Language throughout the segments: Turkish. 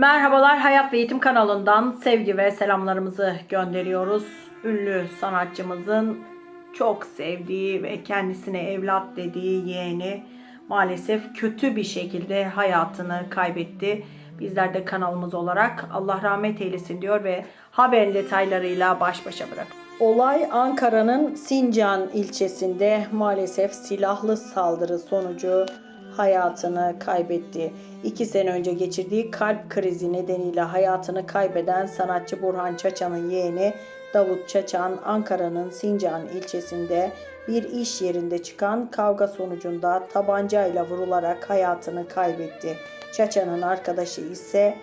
Merhabalar Hayat ve Eğitim kanalından sevgi ve selamlarımızı gönderiyoruz. Ünlü sanatçımızın çok sevdiği ve kendisine evlat dediği yeğeni maalesef kötü bir şekilde hayatını kaybetti. Bizler de kanalımız olarak Allah rahmet eylesin diyor ve haberin detaylarıyla baş başa bırak. Olay Ankara'nın Sincan ilçesinde maalesef silahlı saldırı sonucu hayatını kaybetti. İki sene önce geçirdiği kalp krizi nedeniyle hayatını kaybeden sanatçı Burhan Çaçan'ın yeğeni Davut Çaçan, Ankara'nın Sincan ilçesinde bir iş yerinde çıkan kavga sonucunda tabancayla vurularak hayatını kaybetti. Çaçan'ın arkadaşı ise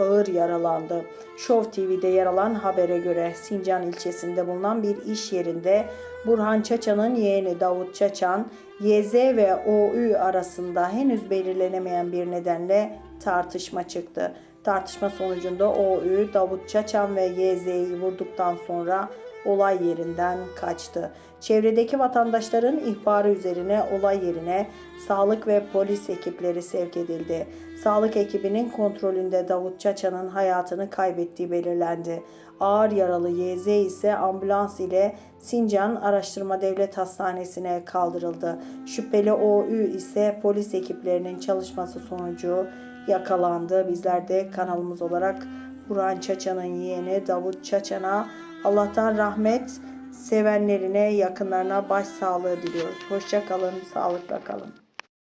ağır yaralandı. Show TV'de yer alan habere göre Sincan ilçesinde bulunan bir iş yerinde Burhan Çaçan'ın yeğeni Davut Çaçan, YZ ve OÜ arasında henüz belirlenemeyen bir nedenle tartışma çıktı. Tartışma sonucunda OÜ Davut Çaçan ve YZ'yi vurduktan sonra olay yerinden kaçtı. Çevredeki vatandaşların ihbarı üzerine olay yerine sağlık ve polis ekipleri sevk edildi. Sağlık ekibinin kontrolünde Davut Çaçan'ın hayatını kaybettiği belirlendi. Ağır yaralı YZ ise ambulans ile Sincan Araştırma Devlet Hastanesi'ne kaldırıldı. Şüpheli OÜ ise polis ekiplerinin çalışması sonucu yakalandı. Bizler de kanalımız olarak Burhan Çaçan'ın yeğeni Davut Çaçan'a Allah'tan rahmet, sevenlerine, yakınlarına başsağlığı diliyoruz. Hoşça kalın, sağlıkla kalın.